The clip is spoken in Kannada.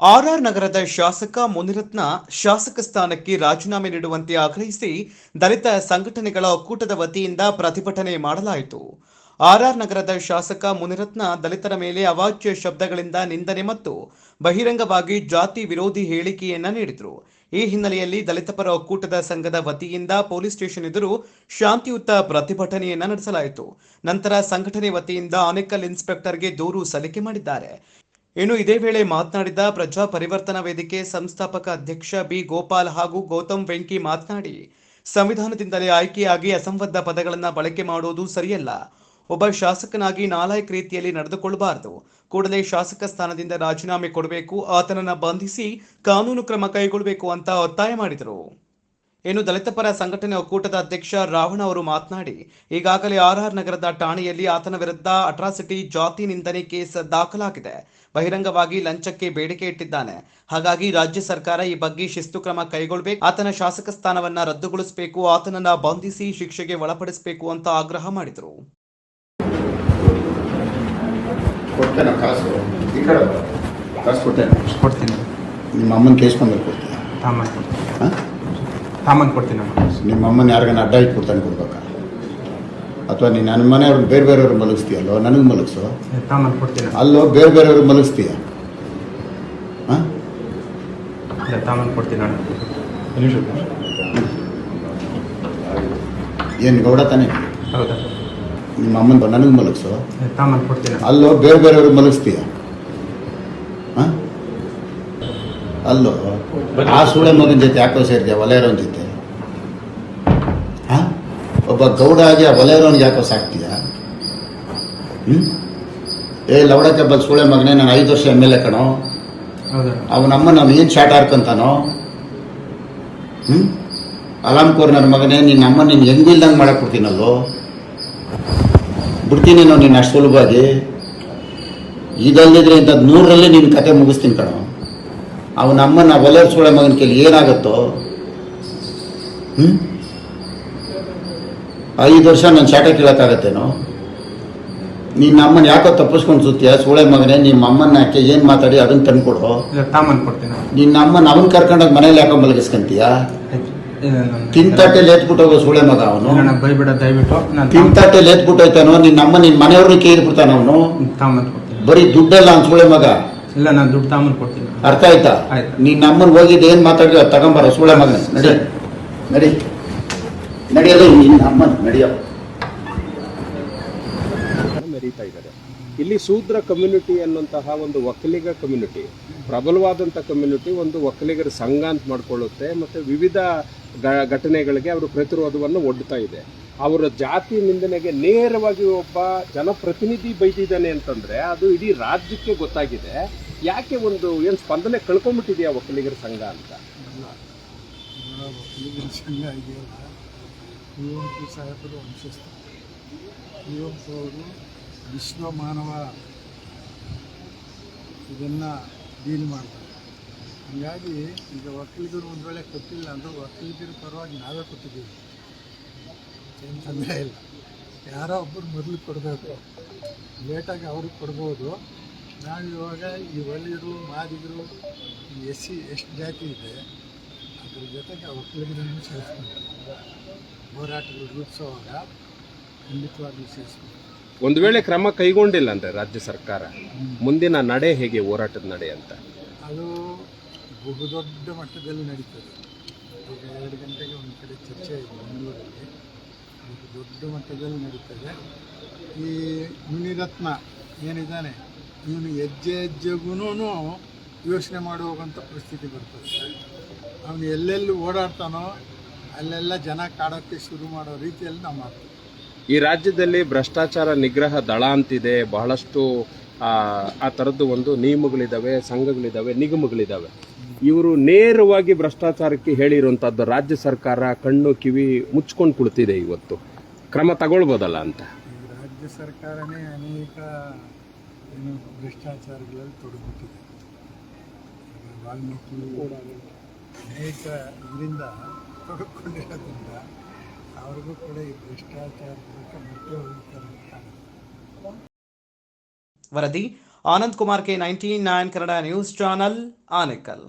ಆರ್ಆರ್ ನಗರದ ಶಾಸಕ ಮುನಿರತ್ನ ಶಾಸಕ ಸ್ಥಾನಕ್ಕೆ ರಾಜೀನಾಮೆ ನೀಡುವಂತೆ ಆಗ್ರಹಿಸಿ ದಲಿತ ಸಂಘಟನೆಗಳ ಒಕ್ಕೂಟದ ವತಿಯಿಂದ ಪ್ರತಿಭಟನೆ ಮಾಡಲಾಯಿತು. ಆರ್ಆರ್ ನಗರದ ಶಾಸಕ ಮುನಿರತ್ನ ದಲಿತರ ಮೇಲೆ ಅವಾಚ್ಯ ಶಬ್ದಗಳಿಂದ ನಿಂದನೆ ಮತ್ತು ಬಹಿರಂಗವಾಗಿ ಜಾತಿ ವಿರೋಧಿ ಹೇಳಿಕೆಯನ್ನ ನೀಡಿದರು. ಈ ಹಿನ್ನೆಲೆಯಲ್ಲಿ ದಲಿತ ಪರ ಒಕ್ಕೂಟದ ಸಂಘದ ವತಿಯಿಂದ ಪೊಲೀಸ್ ಸ್ಟೇಷನ್ ಎದುರು ಶಾಂತಿಯುತ ಪ್ರತಿಭಟನೆಯನ್ನ ನಡೆಸಲಾಯಿತು. ನಂತರ ಸಂಘಟನೆ ವತಿಯಿಂದ ಆನೇಕಲ್ ಇನ್ಸ್ಪೆಕ್ಟರ್ಗೆ ದೂರು ಸಲ್ಲಿಕೆ ಮಾಡಿದ್ದಾರೆ. ಇನ್ನು ಇದೇ ವೇಳೆ ಮಾತನಾಡಿದ ಪ್ರಜಾ ಪರಿವರ್ತನಾ ವೇದಿಕೆ ಸಂಸ್ಥಾಪಕ ಅಧ್ಯಕ್ಷ ಬಿ ಗೋಪಾಲ್ ಹಾಗೂ ಗೌತಮ್ ವೆಂಕಿ ಮಾತನಾಡಿ, ಸಂವಿಧಾನದಿಂದಲೇ ಆಯ್ಕೆಯಾಗಿ ಅಸಂಬದ್ಧ ಪದಗಳನ್ನು ಬಳಕೆ ಮಾಡುವುದು ಸರಿಯಲ್ಲ. ಒಬ್ಬ ಶಾಸಕನಾಗಿ ನಾಲಾಯಕ್ ರೀತಿಯಲ್ಲಿ ನಡೆದುಕೊಳ್ಳಬಾರದು. ಕೂಡಲೇ ಶಾಸಕ ಸ್ಥಾನದಿಂದ ರಾಜೀನಾಮೆ ಕೊಡಬೇಕು, ಆತನನ್ನು ಬಂಧಿಸಿ ಕಾನೂನು ಕ್ರಮ ಕೈಗೊಳ್ಳಬೇಕು ಅಂತ ಒತ್ತಾಯ ಮಾಡಿದರು. ಇನ್ನು ದಲಿತ ಪರ ಸಂಘಟನೆ ಒಕ್ಕೂಟದ ಅಧ್ಯಕ್ಷ ರಾವಣ ಅವರು ಮಾತನಾಡಿ ಈಗಾಗಲೇ ಆರ್ಆರ್ ನಗರದ ಠಾಣೆಯಲ್ಲಿ ಆತನ ವಿರುದ್ಧ ಅಟ್ರಾಸಿಟಿ ಜಾತಿ ನಿಂದನೆ ಕೇಸ್ ದಾಖಲಾಗಿದೆ. ಬಹಿರಂಗವಾಗಿ ಲಂಚಕ್ಕೆ ಬೇಡಿಕೆ ಇಟ್ಟಿದ್ದಾನೆ. ಹಾಗಾಗಿ ರಾಜ್ಯ ಸರ್ಕಾರ ಈ ಬಗ್ಗೆ ಶಿಸ್ತು ಕ್ರಮ ಕೈಗೊಳ್ಳಬೇಕು ಆತನ ಶಾಸಕ ಸ್ಥಾನವನ್ನ ರದ್ದುಗೊಳಿಸಬೇಕು ಆತನನ್ನ ಬಂಧಿಸಿ ಶಿಕ್ಷೆಗೆ ಒಳಪಡಿಸಬೇಕು ಅಂತ ಆಗ್ರಹ ಮಾಡಿದರು. ನಿಮ್ಮ ಅಮ್ಮನ ಕೇಸ್ ಕೊಡ್ತೀನಿ. ಹಾಂ ತಾಮನ್ ಕೊಡ್ತೀನಿ ಅಮ್ಮ ನಿಮ್ಮ ಅಮ್ಮನ ಯಾರಿಗಾನ ಅಡ್ಡ ಇಟ್ಬಿಡ್ತಾನೆ ಕೊಡ್ಬೇಕಾ? ಅಥವಾ ನೀನು ನನ್ನ ಮನೆಯವ್ರನ್ನ ಬೇರೆ ಬೇರೆಯವ್ರು ಮಲಗಿಸ್ತೀಯಲ್ಲೋ? ನನಗೆ ಮಲಗಿಸೋ? ತಾಮನ್ ಕೊಡ್ತೀನಿ ಅಲ್ಲೋ ಬೇರೆ ಬೇರೆಯವ್ರು ಮಲಗಿಸ್ತೀಯ? ಹಾಂ? ಇಲ್ಲ ತಾಮನ್ ಕೊಡ್ತೀನಿ ಅಣ್ಣ. ಏನು ಗೌಡ ತಾನೆ? ಹೌದಾ? ನಿಮ್ಮ ಅಮ್ಮನ ನನಗೆ ಮಲಗಿಸೋ? ತಾಮನ್ ಕೊಡ್ತೀನಿ ಅಲ್ಲೋ ಬೇರೆ ಬೇರೆಯವ್ರು ಮಲಗಿಸ್ತೀಯ? ಹಾಂ? ಅಲ್ಲೋ ಆ ಸೂಳೆ ಮಗನ ಜೊತೆ ಯಾಕೋ ಸೇರಿದ್ಯಾ ವಲಯರೋನ್ ಜೊತೆ. ಒಬ್ಬ ಗೌಡ ಆಗಿ ಆ ವಲಯರೋನ್ಗೆ ಯಾಕೋ ಸಾಕ್ತೀಯ? ಹ್ಞೂ ಏ ಲವಡಕ್ಕೆ ಬಲ್ ಸೂಳೆ ಮಗನೇ ನಾನು ಐದು ವರ್ಷ ಎಂ ಎಲ್ ಎ ಕಣೋ. ಅವನಮ್ಮ ನಾವು ಏನು ಶಾಟ್ ಹಾರ್ಕೊಂತಾನೋ ಹ್ಞೂ ಅಲಾಮ್ಕೋರ್ ನನ್ನ ಮಗನೇ ನಿನ್ನ ಅಮ್ಮ ನೀನು ಹೆಂಗಿಲ್ದಂಗೆ ಮಾಡಕ್ಕೆ ಕೊಡ್ತೀನಲ್ಲೋ ಬಿಡ್ತೀನಿ ನಾವು ನಿನ್ನ ಅಷ್ಟು ಸುಲಭವಾಗಿ. ಇದಲ್ಲದಿದ್ರೆ ಇಂಥದ್ದು ನೂರರಲ್ಲಿ ನಿನ್ನ ಕತೆ ಮುಗಿಸ್ತೀನಿ ಕಣೋ. ಅವನಮ್ಮ ಅಮ್ಮನ ಒಲೆ ಸೂಳೆ ಮಗನ ಕೇಳಿ ಏನಾಗುತ್ತೋ? ಹ್ಞೂ ಐದು ವರ್ಷ ನಾನು ಶಾಟ ಕೇಳೋಕ್ಕಾಗತ್ತೇನೋ? ನಿನ್ನ ಅಮ್ಮನ ಯಾಕೋ ತಪ್ಪಿಸ್ಕೊಂಡು ಸುತ್ತೀಯ? ಸೂಳೆ ಮಗನೇ ನಿಮ್ಮ ಅಮ್ಮನ ಯಾಕೆ ಏನು ಮಾತಾಡಿ ಅದನ್ನು ಇಲ್ಲ ತಾಮನ್ ಕೊಡ್ತೀನಿ. ನಿನ್ನ ಅಮ್ಮನ ಅವನ್ ಕರ್ಕೊಂಡೋಗಿ ಮನೇಲಿ ಯಾಕೋ ಮಲಗಿಸ್ಕಂತೀಯ? ತಿಂತಾಟೆ ಎತ್ಬಿಟ್ಟು ಹೋಗೋ ಸೂಳೆ ಮಗ ಅವನು. ಬೈಬಿಡ ದಯವಿಟ್ಟು. ನಾನು ತಿಂತಾಟೆ ಎತ್ಬಿಟ್ಟು ಹೋಯ್ತಾನೋ ನಿನ್ನ ಅಮ್ಮ ನಿನ್ನ ಮನೆಯವ್ರನ್ನ ಕೇಳಿಬಿಡ್ತಾನ ಅವನು? ತಾಮನ್ ಕೊಡ್ತೀನಿ. ಬರೀ ದುಡ್ಡಲ್ಲ ಅವ್ನು ಸೂಳೆ ಮಗ? ಇಲ್ಲ ನಾನು ದುಡ್ಡು ತಾಮನ್ ಕೊಡ್ತೀನಿ. ಅರ್ಥ ಆಯ್ತಾ? ಆಯ್ತು. ನಿನ್ನ ಅಮ್ಮನ ಹೋಗಿದ್ದು ಏನು ಮಾತಾಡಿದ್ರೆ ಅದು ತಗೊಂಬಾರ ಸೂಳೆ ಮಗನೇ. ನಡಿ. ನಡಿ. ನಡಿಯಲ್ಲ ನಮ್ಮ ನಡೆಯೋ. ಮೆರೀತಾ ಇದ್ದಾರೆ. ಇಲ್ಲಿ ಶೂದ್ರ ಕಮ್ಯುನಿಟಿ ಅನ್ನುವಂತಹ ಒಂದು ಒಕ್ಕಲಿಗ ಕಮ್ಯುನಿಟಿ ಪ್ರಬಲವಾದಂಥ ಕಮ್ಯುನಿಟಿ ಒಂದು ಒಕ್ಕಲಿಗರ ಸಂಘ ಅಂತ ಮಾಡ್ಕೊಳ್ಳುತ್ತೆ ಮತ್ತು ವಿವಿಧ ಘಟನೆಗಳಿಗೆ ಅವರು ಪ್ರತಿರೋಧವನ್ನು ಒಡ್ತಾ ಇದೆ. ಅವರ ಜಾತಿ ನಿಂದನೆಗೆ ನೇರವಾಗಿ ಒಬ್ಬ ಜನಪ್ರತಿನಿಧಿ ಬೈದಿದ್ದಾನೆ ಅಂತಂದರೆ ಅದು ಇಡೀ ರಾಜ್ಯಕ್ಕೆ ಗೊತ್ತಾಗಿದೆ. ಯಾಕೆ ಒಂದು ಏನು ಸ್ಪಂದನೆ ಕಳ್ಕೊಂಬಿಟ್ಟಿದೆಯಾ ಒಕ್ಕಲಿಗರ ಸಂಘ ಅಂತ? ಒಕ್ಕಲಿಗರ ಸಂಘ ಇದೆಯಲ್ಲ ಕುವೆಂಪು ಸಾಹೇಬರು ವಂಶಸ್ಥ ಕುವೆಂಪು ಅವರು ವಿಶ್ವ ಮಾನವ ಇದನ್ನು ಡೀಲ್ ಮಾಡ್ತಾರೆ. ಹೀಗಾಗಿ ಈಗ ಒಕ್ಕಲಿಗರು ಒಂದು ವೇಳೆ ಕೊಟ್ಟಿಲ್ಲ ಅಂದರೆ ಒಕ್ಕಲಿಗರ ಪರವಾಗಿ ನಾವೇ ಕೊಟ್ಟಿದ್ದೀವಿ. ತೊಂದರೆ ಇಲ್ಲ. ಯಾರೋ ಒಬ್ಬರು ಮೊದಲು ಕೊಡಬೇಕು. ಲೇಟಾಗಿ ಅವ್ರಿಗೆ ಕೊಡ್ಬೋದು. ನಾವು ಇವಾಗ ಈ ಒಳ್ಳೆಯರು ಮಾದಿಗರು ಎಸ್ ಸಿ ಎಷ್ಟು ಜಾತಿ ಇದೆ. ಅದ್ರ ಜೊತೆಗೆ ಆ ಒಕ್ಕಲಿಗರನ್ನು ಸೇರಿಸ್ಕೊಂಡು ಹೋರಾಟಗಳು ರೂಪಿಸುವಾಗ ಖಂಡಿತವಾಗ್ಲೂ ಸೇರಿಸ್ಕೊಂಡು ಒಂದು ವೇಳೆ ಕ್ರಮ ಕೈಗೊಂಡಿಲ್ಲ ಅಂದರೆ ರಾಜ್ಯ ಸರ್ಕಾರ ಮುಂದಿನ ನಡೆ ಹೇಗೆ ಹೋರಾಟದ ನಡೆ ಅಂತ? ಅದು ಬಹುದೊಡ್ಡ ಮಟ್ಟದಲ್ಲಿ ನಡೀತದೆ. ಈಗ ಎರಡು ಗಂಟೆಗೆ ಒಂದು ಕಡೆ ಚರ್ಚೆ ಇದೆ ಬೆಂಗಳೂರಲ್ಲಿ. ದೊಡ್ಡ ಮಟ್ಟದಲ್ಲಿ ನಡೀತದೆ. ಈ ಮುನಿರತ್ನ ಏನಿದ್ದಾನೆ ಇವನು ಹೆಜ್ಜೆ ಹೆಜ್ಜೆಗೂ ಯೋಚನೆ ಮಾಡುವಂಥ ಪರಿಸ್ಥಿತಿ ಬರ್ತದೆ. ಅವನು ಎಲ್ಲೆಲ್ಲಿ ಓಡಾಡ್ತಾನೋ ಅಲ್ಲೆಲ್ಲ ಜನ ಕಾಡೋಕ್ಕೆ ಶುರು ಮಾಡೋ ರೀತಿಯಲ್ಲಿ ನಾವು ಮಾಡ್ತೀವಿ. ಈ ರಾಜ್ಯದಲ್ಲಿ ಭ್ರಷ್ಟಾಚಾರ ನಿಗ್ರಹ ದಳ ಅಂತಿದೆ ಬಹಳಷ್ಟು ಆ, ಆ ಥರದ್ದು ಒಂದು ನಿಯಮಗಳಿದ್ದಾವೆ ಸಂಘಗಳಿದ್ದಾವೆ ನಿಗಮಗಳಿದ್ದಾವೆ ಇವರು ನೇರವಾಗಿ ಭ್ರಷ್ಟಾಚಾರಕ್ಕೆ ಹೇಳಿರುವಂಥದ್ದು ರಾಜ್ಯ ಸರ್ಕಾರ ಕಣ್ಣು ಕಿವಿ ಮುಚ್ಕೊಂಡು ಕುಳಿತಿದೆ ಇವತ್ತು. ಕ್ರಮ ತಗೊಳ್ಬೋದಲ್ಲ ಅಂತ? ಈ ರಾಜ್ಯ ಸರ್ಕಾರನೇ ಅನೇಕ ಏನು ಭ್ರಷ್ಟಾಚಾರಗಳಲ್ಲಿ ತೊಡಗಿಬಿಟ್ಟಿದೆ. ಈಗ ವಾಲ್ಮೀಕಿ ಅನೇಕ ಇದರಿಂದ ತೊಡಕೊಂಡಿರೋದ್ರಿಂದ ಅವ್ರಿಗೂ ಕೂಡ ಈ ಭ್ರಷ್ಟಾಚಾರದ ಬಗ್ಗೆ ಮತ್ತೆ ಹೋಗ್ತಾರೆ ವರದಿ Anand Kumar K ninety nine Kannada news channel Anekal.